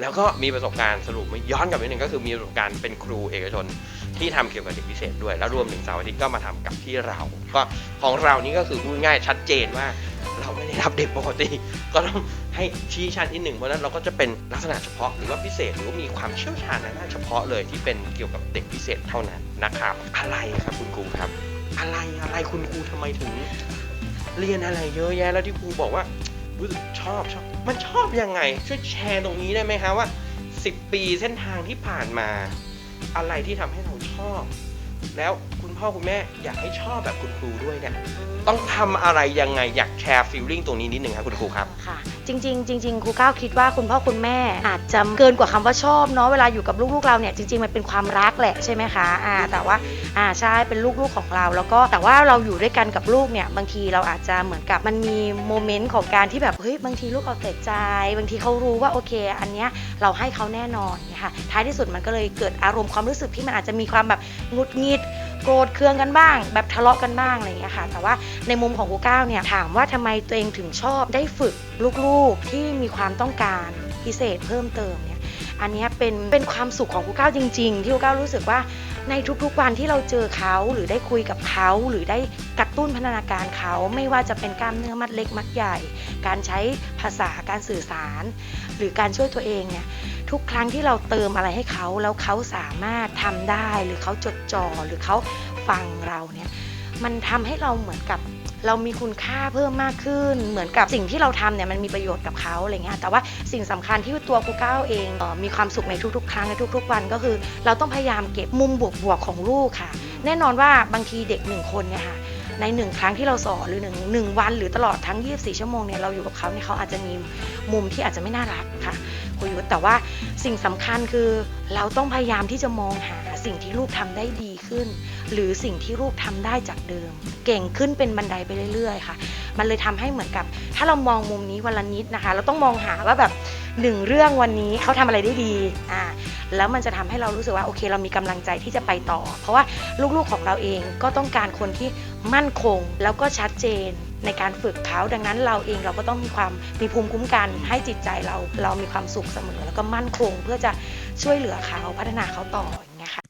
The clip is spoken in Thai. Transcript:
แล้วก็มีประสบการณ์สรุปมาย้อนกลับไปนิดนึงก็คือมีประสบการณ์เป็นครูเอกชนที่ทำเกี่ยวกับเด็กพิเศษด้วย แล้วรวมถึงเสาร์อาทิตย์ก็มาทำกับที่เรา ก็ของเรานี่ก็คือพูดง่ายชัดเจนว่าเราไม่ได้รับเด็กปกติ ก็ต้องให้ชี้ชัดนิดหนึ่งเพราะนั้นเราก็จะเป็นลักษณะเฉพาะหรือว่าพิเศษหรือว่ามีความเชี่ยวชาญในด้านเฉพาะเลยที่เป็นเกี่ยวกับเด็กพิเศษเท่านั้นนะครับ อะไรครับคุณครูครับ อะไรอะไรคุณครูทำไมถึงเรียนอะไรเยอะแยะแล้วที่ครูบอกว่า รู้สึกชอบชอบ มันชอบยังไง ช่วยแชร์ตรงนี้ได้ไหมคะว่า 10 ปีเส้นทางที่ผ่านมา อะไรที่ทำให้เราชอบ แล้วคุณพ่อคุณแม่อยากให้ชอบแบบคุณครูด้วยเนี่ยต้องทำอะไรยังไงอยากแชร์ฟีลลิ่งตรงนี้นิดหนึ่งครับคุณครูครับค่ะ จริงๆจริงๆครูก้าวคิดว่าคุณพ่อคุณแม่อาจจะเกินกว่าคำว่าชอบเนาะเวลาอยู่กับลูกๆเราเนี่ยจริงๆมันเป็นความรักแหละใช่ไหมคะอ่าแต่ว่าอ่าใช่เป็นลูกๆของเรา แล้วก็แต่ว่าเราอยู่ด้วยกันกับลูกเนี่ยบางทีเราอาจจะเหมือนกับมันมีโมเมนต์ของการที่แบบเฮ้ยบางทีลูกเอาแต่ใจ บางทีเขารู้ว่าโอเค อันเนี้ยเราให้เขาแน่นอนเนี่ยค่ะท้ายที่สุดมันก็เลยเกิดอารมณ์ความรู้สึกที่มันอาจจะมีความแบบงุดงิด โกรธเคืองกันบ้าง แบบทะเลาะกันบ้างอะไรอย่างเงี้ยค่ะ แต่ว่าในมุมของครูก้าวเนี่ยถามว่าทำไมตัวเองถึงชอบได้ฝึกลูกๆที่มีความต้องการพิเศษเพิ่มเติมเนี่ยอันนี้เป็นเป็นความสุขของครูก้าวจริง ๆ ที่ครูก้าวรู้สึกว่าในทุกๆวันที่เราเจอเขาหรือได้คุยกับเขาหรือได้กระตุ้นพัฒนาการเขา ไม่ว่าจะเป็นกล้ามเนื้อมัดเล็กมัดใหญ่ การใช้ภาษาการสื่อสาร หรือการช่วยตัวเองเนี่ย ทุกครั้งที่เราเติมอะไรให้เขาแล้วเขาสามารถทำได้หรือเขาจดจ่อหรือเขาฟังเราเนี่ยมันทำให้เราเหมือนกับเรามีคุณค่าเพิ่มมากขึ้น เหมือนกับสิ่งที่เราทำเนี่ยมันมีประโยชน์กับเขาอะไรเงี้ยแต่ว่าสิ่งสำคัญที่ตัวครูก้าวเองมีความสุขในทุกๆ ครั้งในทุก ๆ วันก็คือ เราต้องพยายามเก็บมุมบวกๆของลูกค่ะ แน่นอนว่าบางทีเด็กหนึ่งคนเนี่ยค่ะในหนึ่งครั้งที่เราสอนหรือหนึ่งหนึ่งวัน หรือตลอดทั้ง 24 ชั่วโมงเนี่ยเราอยู่กับเขาเนี่ยเขาอาจจะมีมุมที่อาจจะไม่น่ารักค่ะ คุยอยู่แต่ว่าสิ่งสำคัญคือเราต้องพยายามที่จะมองหาสิ่งที่ลูกทำได้ดีขึ้น หรือสิ่งที่ลูกทำได้จากเดิม เก่งขึ้นเป็นบันไดไปเรื่อย ๆ ค่ะ มันเลยทำให้เหมือนกับ ถ้าเรามองมุมนี้วันละนิดนะคะ เราต้องมองหาว่าแบบหนึ่งเรื่องวันนี้เขาทำอะไรได้ดีอ่า แล้วมันจะทำให้เรารู้สึกว่าโอเค เรามีกำลังใจที่จะไปต่อ เพราะว่าลูกๆของเราเองก็ต้องการคนที่มั่นคงแล้วก็ชัดเจนในการฝึกเขาดังนั้นเราเองเราก็ต้องมีความมีภูมิคุ้มกันให้จิตใจเราเรามีความสุขเสมอ แล้วก็มั่นคงเพื่อจะช่วยเหลือเขาพัฒนาเขาต่ออย่างเงี้ยค่ะ